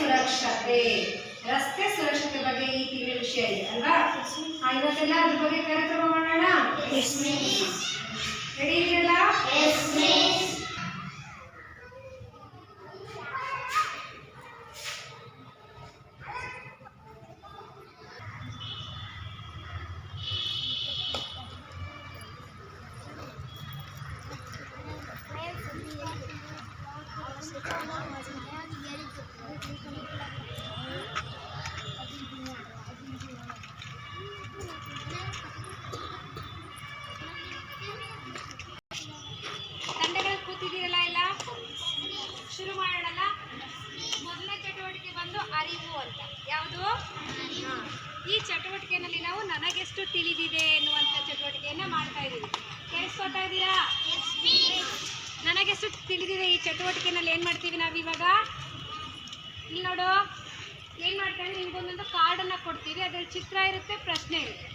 ಸುರಕ್ಷತೆ ರಸ್ತೆ ಸುರಕ್ಷತೆ ಬಗ್ಗೆ ಈ ತಿಂಗಳ ವಿಷಯ ಇದೆ ಅಲ್ವಾ? ಇವತ್ತೆಲ್ಲ ಅದ್ರ ಬಗ್ಗೆ ಕಾರ್ಯಕ್ರಮ ಮಾಡೋಣ? ರೆಡಿ ಇದೆಯಲ್ಲ? ಎನ್ನುವಂತ ಎನ್ನುವಂಥ ಚಟುವಟಿಕೆಯನ್ನ ಮಾಡ್ತಾ ಇದ್ದೀವಿ. ಕೇಳಿಸ್ಕೊತಾ ನನಗೆ ನನಗೆಷ್ಟು ತಿಳಿದಿದೆ ಈ ಚಟುವಟಿಕೆನಲ್ಲಿ ಏನು ಮಾಡ್ತೀವಿ ನಾವು ಇವಾಗ? ಇಲ್ಲಿ ನೋಡು, ಏನು ಮಾಡ್ತಾ ಇದ್ರೆ ಕಾರ್ಡ್ ಕಾರ್ಡನ್ನು ಕೊಡ್ತೀವಿ. ಅದ್ರಲ್ಲಿ ಚಿತ್ರ ಇರುತ್ತೆ, ಪ್ರಶ್ನೆ ಇರುತ್ತೆ.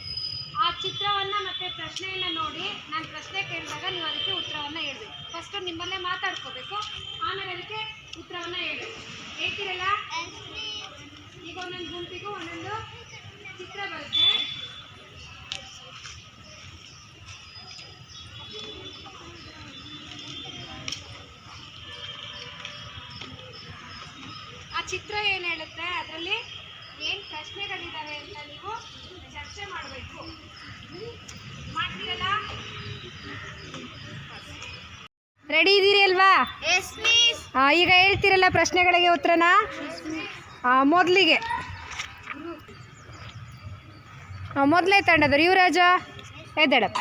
ಆ ಚಿತ್ರವನ್ನ ಮತ್ತೆ ಪ್ರಶ್ನೆಯನ್ನ ನೋಡಿ ನಾನು ಪ್ರಶ್ನೆ ಕೇಳಿದಾಗ ನೀವು ಅದಕ್ಕೆ ಉತ್ತರವನ್ನ ಹೇಳ್ಬೇಕು. ಫಸ್ಟ್ ನಿಮ್ಮಲ್ಲೇ ಮಾತಾಡ್ಕೋಬೇಕು, ಆಮೇಲೆ ಅದಕ್ಕೆ ಉತ್ತರವನ್ನ ಹೇಳ್ಬೇಕು. ಹೇಳ್ತೀರಲ್ಲ? ಈಗ ಒಂದೊಂದು ಗುಂಪಿಗೂ ಒಂದೊಂದು ಚಿತ್ರ ಬರುತ್ತೆ. ಚಿತ್ರ ಏನು ಹೇಳುತ್ತೆ? ಅದರಲ್ಲಿ ಏನು ಪ್ರಶ್ನೆಗಳಿದ್ದಾವೆ ಅಂತ ನೀವು ಚರ್ಚೆ ಮಾಡಬೇಕು. ಮಾಡ್ತೀರಲ್ಲ? ರೆಡಿ ಇದ್ದೀರಿ ಅಲ್ವಾ? ಈಗ ಹೇಳ್ತೀರಲ್ಲ ಪ್ರಶ್ನೆಗಳಿಗೆ ಉತ್ತರನ? ಮೊದಲಿಗೆ. ಮೊದಲೇ ತಂಡದವರು. ಯುವರಾಜ ಎದ್ದೇಳಪ್ಪ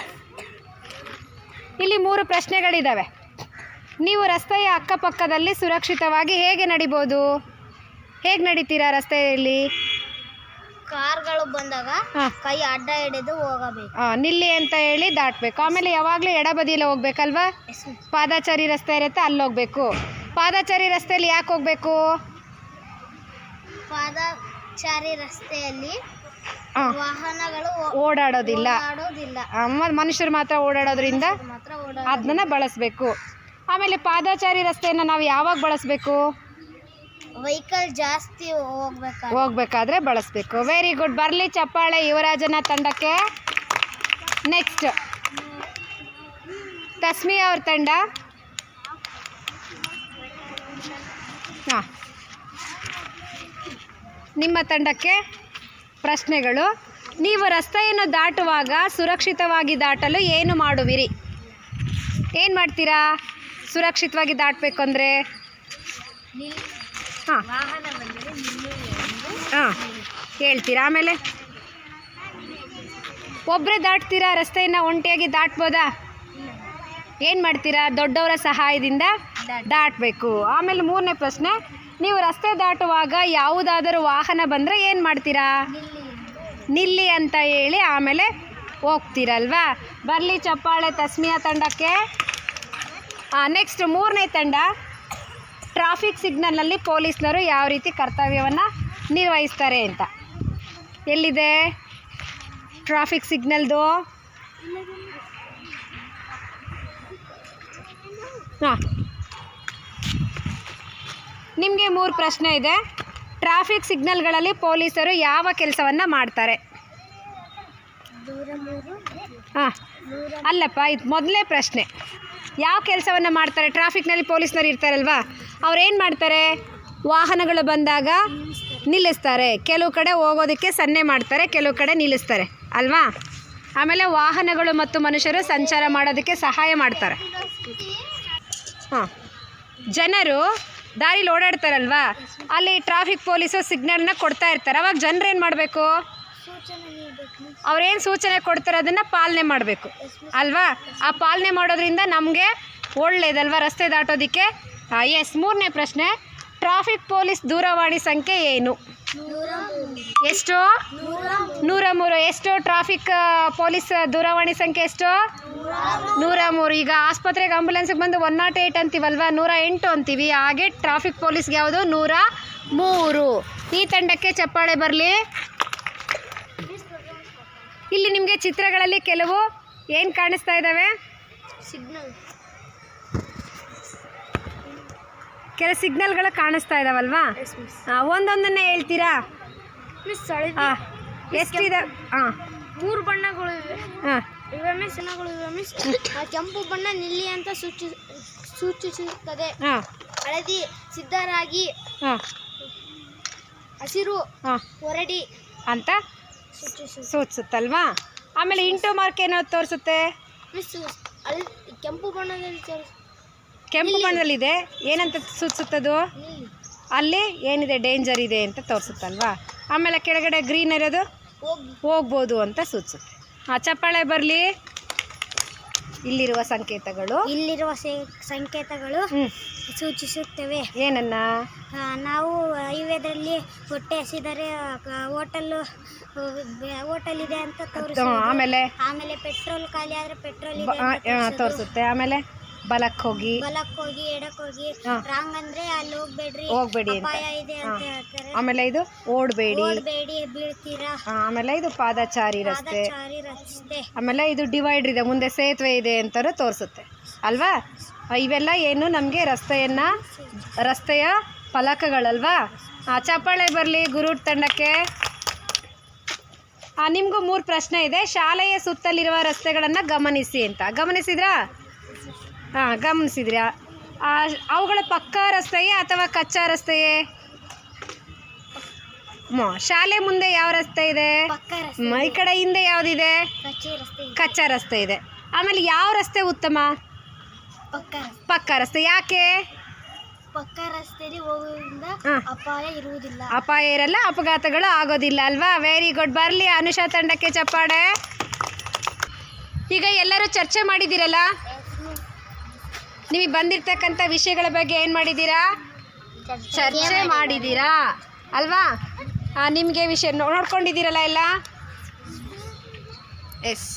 ಇಲ್ಲಿ ಮೂರು ಪ್ರಶ್ನೆಗಳಿದ್ದಾವೆ ನೀವು ರಸ್ತೆಯ ಅಕ್ಕಪಕ್ಕದಲ್ಲಿ ಸುರಕ್ಷಿತವಾಗಿ ಹೇಗೆ ನಡಿಬೋದು? ಹೇಗೆ ನಡೀತೀರಾ ರಸ್ತೆಯಲ್ಲಿ? ಕಾರ್ಗಳು ಬಂದಾಗ ಹಾಂ. ಕೈ ಅಡ್ಡ ಹಿಡಿದು ಹೋಗಬೇಕು. ನಿಲ್ಲಿ ಅಂತ ಹೇಳಿ ದಾಟಬೇಕು. ಆಮೇಲೆ ಯಾವಾಗಲೂ ಎಡಬದಿಯಲ್ಲಿ ಹೋಗ್ಬೇಕಲ್ವಾ? ಪಾದಾಚಾರಿ ರಸ್ತೆ ಇರುತ್ತೆ ಅಲ್ಲಿ ಹೋಗ್ಬೇಕು. ಪಾದಾಚಾರಿ ರಸ್ತೆಯಲ್ಲಿ ಯಾಕೆ ಹೋಗ್ಬೇಕು? ಪಾದಚಾರಿ ರಸ್ತೆಯಲ್ಲಿ ಆ, ವಾಹನಗಳು ಓ- ಓಡಾಡೋದಿಲ್ಲ. ಮನುಷ್ಯರು ಮಾತ್ರ ಓಡಾಡೋದ್ರಿಂದ ಮಾತ್ರ ಓಡಾಡ ಅದನ್ನ ಬಳಸಬೇಕು. ಆಮೇಲೆ ಪಾದಾಚಾರಿ ರಸ್ತೆಯನ್ನು ನಾವು ಯಾವಾಗ ಬಳಸಬೇಕು? ವೆಹಿಕಲ್ ಜಾಸ್ತಿ ಹೋಗ್ಬೇಕಾದ್ರೆ. ಹೋಗ್ಬೇಕಾದ್ರೆ ಬಳಸಬೇಕು. ವೆರಿ ಗುಡ್ ಬರ್ಲಿ ಚಪ್ಪಾಳೆ ಯುವರಾಜನ ತಂಡಕ್ಕೆ. ನೆಕ್ಸ್ಟ್ ತಸ್ಮಿ ಅವ್ರ ತಂಡ. ಹಾಂ. ನಿಮ್ಮ ತಂಡಕ್ಕೆ ಪ್ರಶ್ನೆಗಳು. ನೀವು ರಸ್ತೆಯನ್ನು ದಾಟುವಾಗ ಸುರಕ್ಷಿತವಾಗಿ ದಾಟಲು ಏನು ಮಾಡುವಿರಿ? ಏನು ಮಾಡ್ತೀರಾ? ಸುರಕ್ಷಿತವಾಗಿ ದಾಟಬೇಕು ಅಂದರೆ? ಹಾಂ. ಹಾಂ ಹೇಳ್ತೀರಾ ಆಮೇಲೆ? ಒಬ್ಬರೇ ದಾಟ್ತೀರಾ? ರಸ್ತೆಯನ್ನು ಒಂಟಿಯಾಗಿ ದಾಟ್ಬೋದಾ? ಏನು ಮಾಡ್ತೀರಾ? ದೊಡ್ಡವರ ಸಹಾಯದಿಂದ ದಾಟಬೇಕು. ಆಮೇಲೆ ಮೂರನೇ ಪ್ರಶ್ನೆ ನೀವು ರಸ್ತೆ ದಾಟುವಾಗ ಯಾವುದಾದರೂ ವಾಹನ ಬಂದರೆ ಏನು ಮಾಡ್ತೀರಾ? ನಿಲ್ಲಿ. ಅಂತ ಹೇಳಿ ಆಮೇಲೆ ಹೋಗ್ತೀರಲ್ವಾ? ಬರಲಿ ಚಪ್ಪಾಳೆ ತಸ್ಮಿಯಾ ತಂಡಕ್ಕೆ. ನೆಕ್ಸ್ಟ್ ಮೂರನೇ ತಂಡ. ಟ್ರಾಫಿಕ್ ಸಿಗ್ನಲ್ನಲ್ಲಿ ಪೊಲೀಸ್ನವರು ಯಾವ ರೀತಿ ಕರ್ತವ್ಯವನ್ನು ನಿರ್ವಹಿಸ್ತಾರೆ ಅಂತ. ಎಲ್ಲಿದೆ ಟ್ರಾಫಿಕ್ ಸಿಗ್ನಲ್ದು? ಹಾಂ. ನಿಮಗೆ ಮೂರು ಪ್ರಶ್ನೆ ಇದೆ. ಟ್ರಾಫಿಕ್ ಸಿಗ್ನಲ್ಗಳಲ್ಲಿ ಪೊಲೀಸರು ಯಾವ ಕೆಲಸವನ್ನು ಮಾಡ್ತಾರೆ? ಹಾಂ. ಅಲ್ಲಪ್ಪ ಇದು ಮೊದಲೇ ಪ್ರಶ್ನೆ. ಯಾವ ಕೆಲಸವನ್ನು ಮಾಡ್ತಾರೆ? ಟ್ರಾಫಿಕ್ನಲ್ಲಿ ಪೊಲೀಸ್ನವ್ರು ಇರ್ತಾರಲ್ವಾ? ಏನು ಮಾಡ್ತಾರೆ? ವಾಹನಗಳು ಬಂದಾಗ ನಿಲ್ಲಿಸ್ತಾರೆ. ಕೆಲವು ಕಡೆ ಹೋಗೋದಕ್ಕೆ ಸನ್ನೆ ಮಾಡ್ತಾರೆ, ಕೆಲವು ಕಡೆ ನಿಲ್ಲಿಸ್ತಾರೆ. ಅಲ್ವಾ? ಆಮೇಲೆ ವಾಹನಗಳು ಮತ್ತು ಮನುಷ್ಯರು ಸಂಚಾರ ಮಾಡೋದಕ್ಕೆ ಸಹಾಯ ಮಾಡ್ತಾರೆ. ಹಾಂ. ಜನರು ದಾರಿಲಿ ಓಡಾಡ್ತಾರಲ್ವಾ? ಅಲ್ಲಿ ಟ್ರಾಫಿಕ್ ಪೊಲೀಸು ಸಿಗ್ನಲ್ನ ಕೊಡ್ತಾ ಇರ್ತಾರೆ. ಅವಾಗ ಜನರು ಏನು ಮಾಡಬೇಕು? ಅವ್ರೇನು ಸೂಚನೆ ಕೊಡ್ತಾರೆ ಅದನ್ನು ಪಾಲನೆ ಮಾಡಬೇಕು. ಅಲ್ವಾ? ಆ ಪಾಲನೆ ಮಾಡೋದ್ರಿಂದ ನಮಗೆ ಒಳ್ಳೇದಲ್ವಾ ರಸ್ತೆ ದಾಟೋದಕ್ಕೆ? ಎಸ್ ಮೂರನೇ ಪ್ರಶ್ನೆ ಟ್ರಾಫಿಕ್ ಪೊಲೀಸ್ ದೂರವಾಣಿ ಸಂಖ್ಯೆ ಏನು? ಎಷ್ಟು? ನೂರ ಮೂರು. ಎಷ್ಟು ಟ್ರಾಫಿಕ್ ಪೊಲೀಸ್ ದೂರವಾಣಿ ಸಂಖ್ಯೆ ಎಷ್ಟು? ನೂರ ಮೂರು. ಈಗ ಆಸ್ಪತ್ರೆಗೆ ಆಂಬುಲೆನ್ಸ್ಗೆ ಬಂದು ಒನ್ ನಾಟ್ ಏಯ್ಟ್ ಅಂತೀವಲ್ವ? ನೂರ ಎಂಟು ಅಂತೀವಿ. ಹಾಗೆ ಟ್ರಾಫಿಕ್ ಪೊಲೀಸ್ಗೆ ಯಾವುದು? ನೂರ ಮೂರು. ಈ ತಂಡಕ್ಕೆ ಚಪ್ಪಾಳೆ ಬರಲಿ. ಇಲ್ಲಿ ನಿಮಗೆ ಚಿತ್ರಗಳಲ್ಲಿ ಕೆಲವು ಏನು ಕಾಣಿಸ್ತಾ ಇದ್ದಾವೆ ಸಿಗ್ನಲ್ ಕೆಲ ಸಿಗ್ನಲ್ಗಳು ಕಾಣಿಸ್ತಾ ಇದಾವಲ್ವಾ? ಒಂದೊಂದನ್ನ ಹೇಳ್ತೀರಾ? ಹಾಂ ಎಷ್ಟಿದೆ? ಹಾಂ ಮೂರು ಬಣ್ಣಗಳು ಇವೆ. ಹಾಂ ಇವೆ ಮಿಸ್ ಬಣ್ಣಗಳು ಇವೆ ಮಿಸ್ ಕೆಂಪು ಬಣ್ಣ ನಿಲ್ಲಿ ಅಂತ ಸೂಚಿ ಸೂಚಿಸುತ್ತದೆ. ಹಾಂ ಹಳದಿ ಸಿದ್ಧರಾಗಿ. ಹಾಂ ಹಸಿರು ಹಾಂ ಹೊರಡಿ. ಅಂತ? ಸೂಚಿಸುತ್ತಲ್ವಾ ಆಮೇಲೆ ಇಂಟು ಮಾರ್ಕ್ ಏನೋ ತೋರಿಸುತ್ತೆ? ಕೆಂಪು ಬಣ್ಣದಲ್ಲಿ ಕೆಂಪು ಬಣ್ಣದಲ್ಲಿದೆ ಏನಂತ ಸೂಚಿಸುತ್ತದು ಅಲ್ಲಿ ಏನಿದೆ ಡೇಂಜರ್ ಇದೆ ಅಂತ ತೋರಿಸುತ್ತಲ್ವಾ? ಆಮೇಲೆ ಕೆಳಗಡೆ ಗ್ರೀನ್ ಇರೋದು? ಹೋಗಿ ಹೋಗ್ಬೋದು ಅಂತ ಸೂಚಿಸುತ್ತೆ ಹಾಂ ಚಪ್ಪಾಳೆ ಬರಲಿ. ಇಲ್ಲಿರುವ ಸಂಕೇತಗಳು? ಇಲ್ಲಿರುವ ಸೇ- ಸಂಕೇತಗಳು ಸೂಚಿಸುತ್ತವೆ. ಏನನ್ನ? ಆ, ನಾವು ಹೈವೇದಲ್ಲಿ ಹೊಟ್ಟೆ ಹಸಿದರೆ ಹೋಟೆಲ್ ಹೋಟೆಲ್ ಇದೆ ಅಂತ ತೋರಿಸುತ್ತೆ ಆಮೇಲೆ? ಆಮೇಲೆ ಪೆಟ್ರೋಲ್ ಖಾಲಿ ಆದ್ರೆ ಪೆಟ್ರೋಲ್ ಇದೆ ಅಂತ ತೋರಿಸುತ್ತೆ. ಆಮೇಲೆ? ಬಲಕ್ಕೆ ಹೋಗಿ. ಹೋಗಿ ಎಡಕ್ಕೆ ಹೋಗಿ. ಹಾ. ರಾಂಗ್ ಅಂದ್ರೆ ಅಲ್ಲಿ ಹೋಗ್ಬೇಡ್ರಿ. ಹೋಗ್ಬೇಡಿ ಅಂತ. ಅಪಾಯ ಇದೆ ಅಂತ ಹಾ. ಹೇಳ್ತಾರೆ. ಆಮೇಲೆ ಇದು ಓಡಬೇಡಿ. ಓಡ್ಬೇಡಿ ಬೀಳ್ತೀರಾ? ಆಮೇಲೆ ಇದು ಪಾದಚಾರಿ ರಸ್ತೆ. ಪಾದಚಾರಿ ರಸ್ತೆ. ಆಮೇಲೆ ಇದು ಡಿವೈಡರ್ ಇದೆ. ಮುಂದೆ ಸೇತುವೆ ಇದೆ ಅಂತಾರು ತೋರಿಸುತ್ತೆ. ಅಲ್ವಾ? ಆ, ಇವೆಲ್ಲ ಏನು ನಮಗೆ ರಸ್ತೆಯನ್ನ ರಸ್ತೆಯ ಫಲಕಗಳಲ್ವಾ? ಆ, ಚಪ್ಪಾಳೆ ಬರಲಿ ಗುರು ತಂಡಕ್ಕೆ. ಆ, ನಿಮಗೂ ಮೂರು ಪ್ರಶ್ನೆ ಇದೆ. ಶಾಲೆಯ ಸುತ್ತಲಿರುವ ರಸ್ತೆಗಳನ್ನು ಗಮನಿಸಿ ಅಂತ. ಗಮನಿಸಿದ್ರಾ? ಹಾಂ ಗಮನಿಸಿದ್ರಾ. ಅವುಗಳ ಪಕ್ಕಾ ರಸ್ತೆಯೇ ಅಥವಾ ಕಚ್ಚಾ ರಸ್ತೆಯೇ? ಶಾಲೆ ಮುಂದೆ ಯಾವ ರಸ್ತೆ ಇದೆ? ಮೈ ಕಡೆ ಹಿಂದೆ ಯಾವುದಿದೆ. ಕಚ್ಚಾ ರಸ್ತೆ ಇದೆ. ಆಮೇಲೆ ಯಾವ ರಸ್ತೆ ಉತ್ತಮ? ಪಕ್ಕ ರಸ್ತೆ. ಯಾಕೆ? ಪಕ್ಕ ರಸ್ತೆಯಲ್ಲಿ ಹೋಗುವುದರಿಂದ ಅಪಾಯ ಇರುವುದಿಲ್ಲ. ಅಪಾಯ ಇರಲ್ಲ ಅಪಘಾತಗಳು ಆಗೋದಿಲ್ಲ ಅಲ್ವಾ? ವೆರಿ ಗುಡ್ ಬರಲಿ ಅನುಷಾ ತಂಡಕ್ಕೆ ಚಪ್ಪಾಡೆ ಈಗ ಎಲ್ಲರೂ ಚರ್ಚೆ ಮಾಡಿದ್ದೀರಲ್ಲ? ನಿಮಗೆ ಬಂದಿರ್ತಕ್ಕಂಥ ವಿಷಯಗಳ ಬಗ್ಗೆ ಏನು ಮಾಡಿದ್ದೀರಾ? ಚರ್ಚೆ ಮಾಡಿದ್ದೀರಾ? ಅಲ್ವಾ? ನಿಮಗೆ ವಿಷಯ ನೋಡ್ಕೊಂಡಿದ್ದೀರಲ್ಲ ಎಲ್ಲ? ಎಸ್.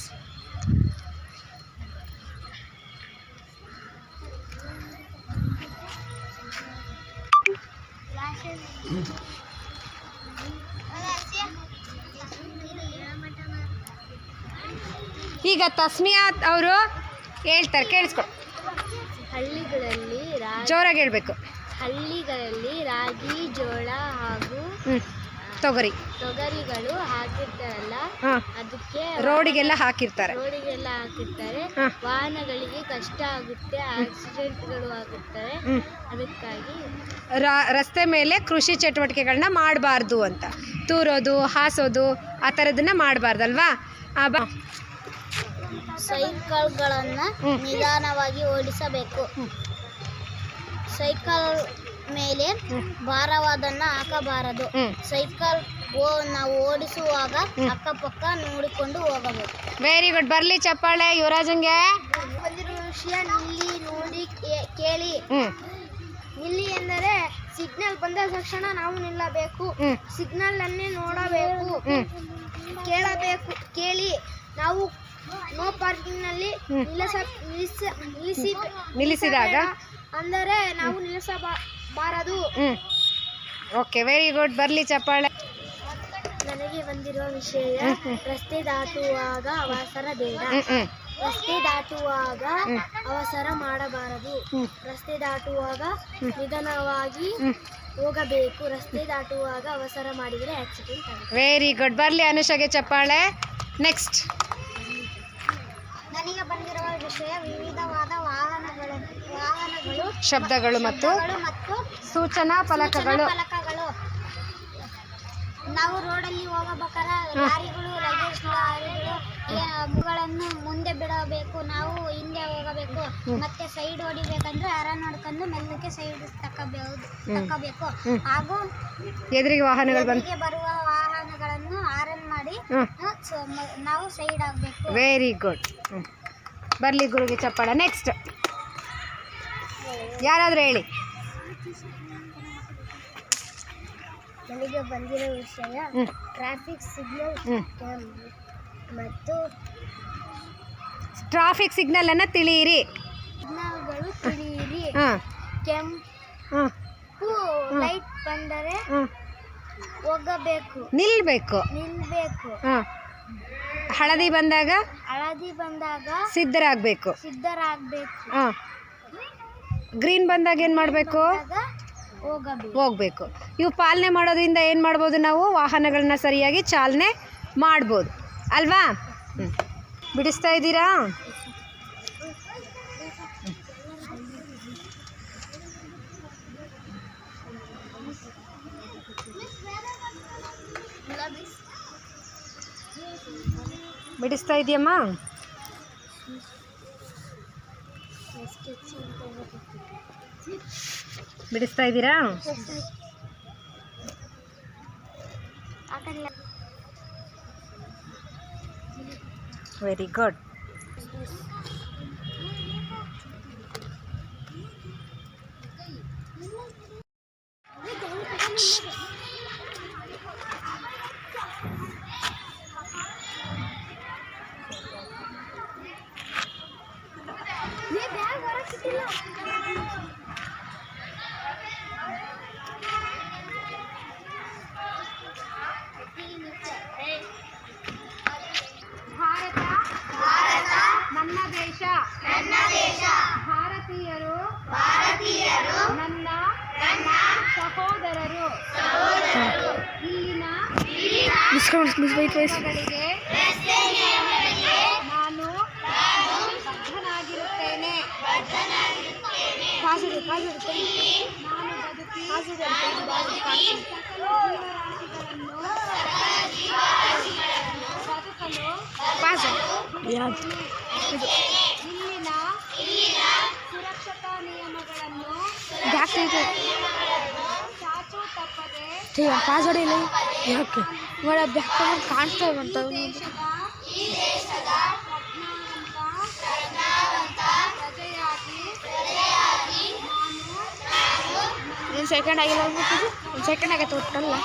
ಈಗ ತಸ್ಮಿಯಾ ಅವರು ಹೇಳ್ತಾರೆ, ಕೇಳಿಸ್ಕೊ ಹಳ್ಳಿಗಳಲ್ಲಿ ರಾ- ಜೋರಾಗಿ ಹೇಳ್ಬೇಕು. ಹಳ್ಳಿಗಳಲ್ಲಿ ರಾಗಿ ಜೋಳ ಹಾಗೂ ಹ್ಞೂ ತೊಗರಿ. ತೊಗರಿಗಳು ಹಾಕಿರ್ತಾರಲ್ಲ ಹಾಂ ಅದಕ್ಕೆ ರೋಡಿಗೆಲ್ಲ ಹಾಕಿರ್ತಾರೆ. ರೋಡಿಗೆಲ್ಲ ಹಾಕಿರ್ತಾರೆ. ಹಾ. ವಾಹನಗಳಿಗೆ ಕಷ್ಟ ಆಗುತ್ತೆ ಆಕ್ಸಿಡೆಂಟ್ಗಳು ಆಗುತ್ತವೆ. ಹ್ಞೂ ಅದಕ್ಕಾಗಿ ರ- ರಸ್ತೆ ಮೇಲೆ ಕೃಷಿ ಚಟುವಟಿಕೆಗಳನ್ನ ಮಾಡಬಾರ್ದು ಅಂತ. ತೂರೋದು ಹಾಸೋದು ಆ ಥರದನ್ನ ಮಾಡಬಾರ್ದಲ್ವಾ? ಬಾ. ಸೈಕಲ್ಗಳನ್ನು. ನಿಧಾನವಾಗಿ ಓಡಿಸಬೇಕು. ಸೈಕಲ್ ಮೇಲೆ. ಭಾರವಾದನ್ನ ಹಾಕಬಾರದು. ಸೈಕಲ್ ಓ ನಾವು ಓಡಿಸುವಾಗ. ಅಕ್ಕಪಕ್ಕ ನೋಡಿಕೊಂಡು ಹೋಗಬೇಕು. ವೆರಿ ಗುಡ್ ಬರ್ಲಿ ಚಪ್ಪಾಳೆ ಯುವರಾಜಂಗೆ. ಬಂದಿರುವ ವಿಷಯ ನಿಲ್ಲಿ ನೋಡಿ ಕೇಳಿ. ನಿಲ್ಲಿ ಎಂದರೆ ಸಿಗ್ನಲ್ ಬಂದ ತಕ್ಷಣ ನಾವು ನಿಲ್ಲಬೇಕು. ಸಿಗ್ನಲ್ ಅನ್ನೇ ನೋಡಬೇಕು. ಕೇಳಬೇಕು. ಕೇಳಿ. ನಾವು ನೋ ಪಾರ್ಕಿಂಗ್ನಲ್ಲಿ ನಿಲ್ಲಿಸಿದಾಗ ಅಂದರೆ ನಾವು ನಿಲ್ಲಿಸಬಾರದು ಹ್ಮ್. ಓಕೆ ವೆರಿ ಗುಡ್ ಬರಲಿ ಚಪ್ಪಾಳೆ. ನನಗೆ ಬಂದಿರುವ ವಿಷಯ. ರಸ್ತೆ ದಾಟುವಾಗ ಅವಸರ ಬೇಡ. ರಸ್ತೆ ದಾಟುವಾಗ. ಅವಸರ ಮಾಡಬಾರದು. ರಸ್ತೆ ದಾಟುವಾಗ ನಿಧಾನವಾಗಿ ಹೋಗಬೇಕು. ರಸ್ತೆ ದಾಟುವಾಗ ಅವಸರ ಮಾಡಿದರೆ ಆಕ್ಸಿಡೆಂಟ್ ವೆರಿ ಗುಡ್ ಬರಲಿ ಅನುಷಗೆ ಚಪ್ಪಾಳೆ. ನೆಕ್ಸ್ಟ್ ನನಗೆ ಬಂದಿರುವ ವಿಷಯ ವಿವಿಧವಾದ ವಾಹನಗಳು ವಾಹನಗಳು ಶಬ್ದಗಳು ಮತ್ತು ಮತ್ತು ಸೂಚನಾ ಫಲಕಗಳು. ಫಲಕಗಳು. ನಾವು ರೋಡಲ್ಲಿ ಹೋಗಬೇಕಾದ್ರೆ ಲಾರಿಗಳು ಲಗೇಜ್ ಲಾರಿಗಳು ಅವುಗಳನ್ನು ಮುಂದೆ ಬಿಡಬೇಕು ನಾವು ಹಿಂದೆ ಹೋಗಬೇಕು ಮತ್ತೆ ಸೈಡ್ ಹೊಡಿಬೇಕಂದ್ರೆ ಅರ ನೋಡ್ಕೊಂಡು ಮೆಲ್ಲಕ್ಕೆ ಸೈಡ್ ತಕ್ಕಬಹುದು ತಕ್ಕಬೇಕು. ಹಾಗೂ ಎದುರಿಗೆ ವಾಹನಗಳು ಎದುರಿಗೆ ಬರುವ ವಾಹನಗಳನ್ನು ಆರನ್ ಮಾಡಿ ನಾವು ಸೈಡ್ ಆಗಬೇಕು. ವೆರಿ ಗುಡ್ ಬರಲಿ ಗುರುಗೆ ಚಪ್ಪಾಳ. ನೆಕ್ಸ್ಟ್ ಯಾರಾದರೂ ಹೇಳಿ. ನನಗೆ ಬಂದಿರೋ ವಿಷಯ ಟ್ರಾಫಿಕ್ ಸಿಗ್ನಲ್ ಮತ್ತು ಟ್ರಾಫಿಕ್ ಸಿಗ್ನಲನ್ನು ತಿಳಿಯಿರಿ. ಸಿಗ್ನಲ್ಗಳು ತಿಳಿಯಿರಿ. ಹಾಂ. ಕೆಂಪು ಲೈಟ್ ಬಂದರೆ ಹೋಗಬೇಕು. ನಿಲ್ಲಬೇಕು ನಿಲ್ಬೇಕು. ಹಾಂ ಹಳದಿ ಬಂದಾಗ ಹಳದಿ ಬಂದಾಗ ಸಿದ್ಧರಾಗಬೇಕು. ಸಿದ್ಧರಾಗಬೇಕು. ಹಾಂ ಗ್ರೀನ್ ಬಂದಾಗ ಏನು ಮಾಡಬೇಕು? ಹೋಗಬೇಕು. ಹೋಗಬೇಕು. ಇವು ಪಾಲನೆ ಮಾಡೋದ್ರಿಂದ ಏನು ಮಾಡ್ಬೋದು ನಾವು? ವಾಹನಗಳನ್ನ ಸರಿಯಾಗಿ ಚಾಲನೆ ಮಾಡ್ಬೋದು. ಅಲ್ವಾ? ಬಿಡಿಸ್ತಾ ಇದ್ದೀರಾ? ಬಿಡಿಸ್ತಾ ಇದೆಯಮ್ಮ ಬಿಡಿಸ್ತಾ ಇದ್ದೀರಾ ವೆರಿ ಗುಡ್ ನಿಯಮಗಳಿಗೆ ನಾನು ಬದ್ಧನಾಗಿರುತ್ತೇನೆ ನಾನು ಬದುಕಿ ಸಕಲ ಜೀವರಾಶಿಗಳನ್ನು ಬದುಕಲು ಇಲ್ಲಿನ ಸುರಕ್ಷತಾ ನಿಯಮಗಳನ್ನು ತಪ್ಪದೆ ಪಾಸ್ವರ್ಡ್ ಇಲ್ಲ. ಓಕೆ ಇವಾಗ ಬ್ಯಾಕ್ ಕಾಣಿಸ್ತಾ ಬಂತ ಈ ದೇಶದ ಪ್ರಜ್ಞಾವಂತ ಪ್ರಜೆಯಾಗಿ ನಾನು ಒಂದು ಸೆಕೆಂಡ್ ಆಗಿಲ್ಲ ಒಂದು ಸೆಕೆಂಡ್ ಆಗೈತೆ ಒಟ್ಟಲ್ಲ.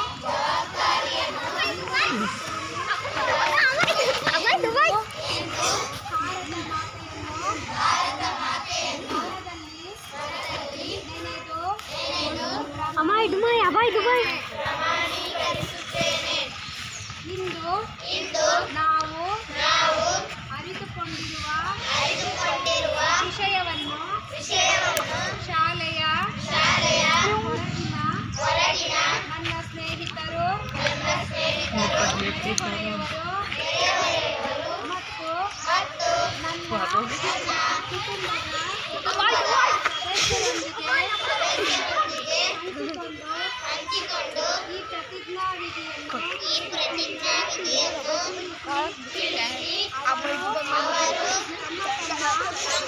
ಅಮ್ಮ ಇದು ಮೈ ಅಬ್ಬ ಇದು ಇಂದು ನಾವು ನಾವು ಅರಿತುಕೊಂಡಿರುವ ಅರಿತುಕೊಂಡಿರುವ ವಿಷಯವನ್ನು ವಿಷಯವನ್ನು ಶಾಲೆಯ ಶಾಲೆಯ ಹೊರಗಿನ ಹೊರಗಿನ ನನ್ನ ಸ್ನೇಹಿತರು ನನ್ನ ಸ್ನೇಹಿತರು ಮತ್ತು ಮತ್ತು ನನ್ನ ಅವರು